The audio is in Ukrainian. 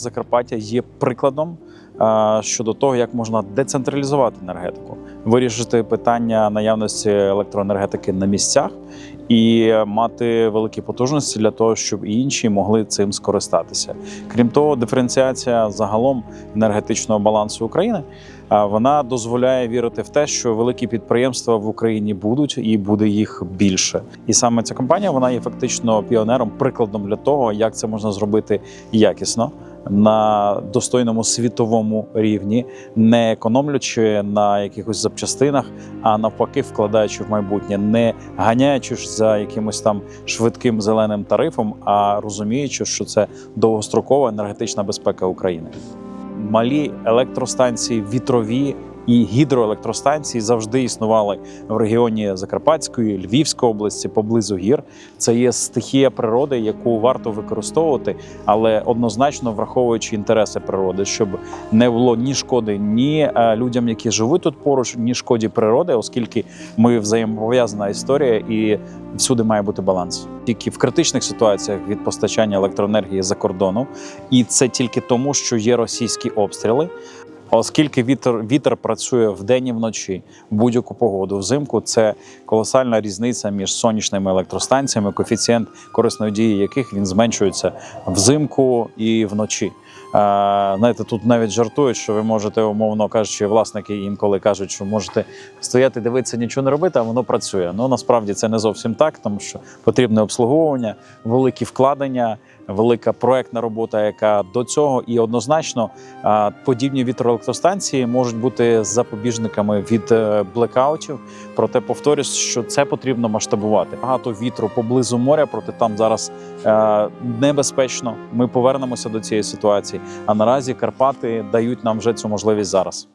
Закарпаття є прикладом щодо того, як можна децентралізувати енергетику, вирішити питання наявності електроенергетики на місцях і мати великі потужності для того, щоб і інші могли цим скористатися. Крім того, диференціація загалом енергетичного балансу України вона дозволяє вірити в те, що великі підприємства в Україні будуть і буде їх більше. І саме ця компанія вона є фактично піонером, прикладом для того, як це можна зробити якісно на достойному світовому рівні, не економлячи на якихось запчастинах, а навпаки, вкладаючи в майбутнє, не ганяючи ж за якимось там швидким зеленим тарифом, а розуміючи, що це довгострокова енергетична безпека України. Малі електростанції, вітрові і гідроелектростанції завжди існували в регіоні Закарпатської, Львівської області, поблизу гір. Це є стихія природи, яку варто використовувати, але однозначно враховуючи інтереси природи, щоб не було ні шкоди ні е, людям, які живуть тут поруч, ні шкоді природи, оскільки ми взаємопов'язана історія і всюди має бути баланс. Тільки в критичних ситуаціях від постачання електроенергії за кордону, і це тільки тому, що є російські обстріли. Оскільки вітер вітер працює вдень і вночі будь-яку погоду взимку, це колосальна різниця між сонячними електростанціями, коефіцієнт корисної дії яких він зменшується взимку і вночі. Е, знаєте, тут навіть жартують, що ви можете, умовно кажучи, власники інколи кажуть, що можете стояти, дивитися, нічого не робити, а воно працює. Ну насправді це не зовсім так, тому що потрібне обслуговування, великі вкладення, велика проектна робота, яка до цього, і однозначно подібні вітроелектростанції можуть бути запобіжниками від е, блекаутів. Проте повторюсь, що це потрібно масштабувати. Багато вітру поблизу моря, проте там зараз е, небезпечно. Ми повернемося до цієї ситуації. А наразі Карпати дають нам вже цю можливість зараз.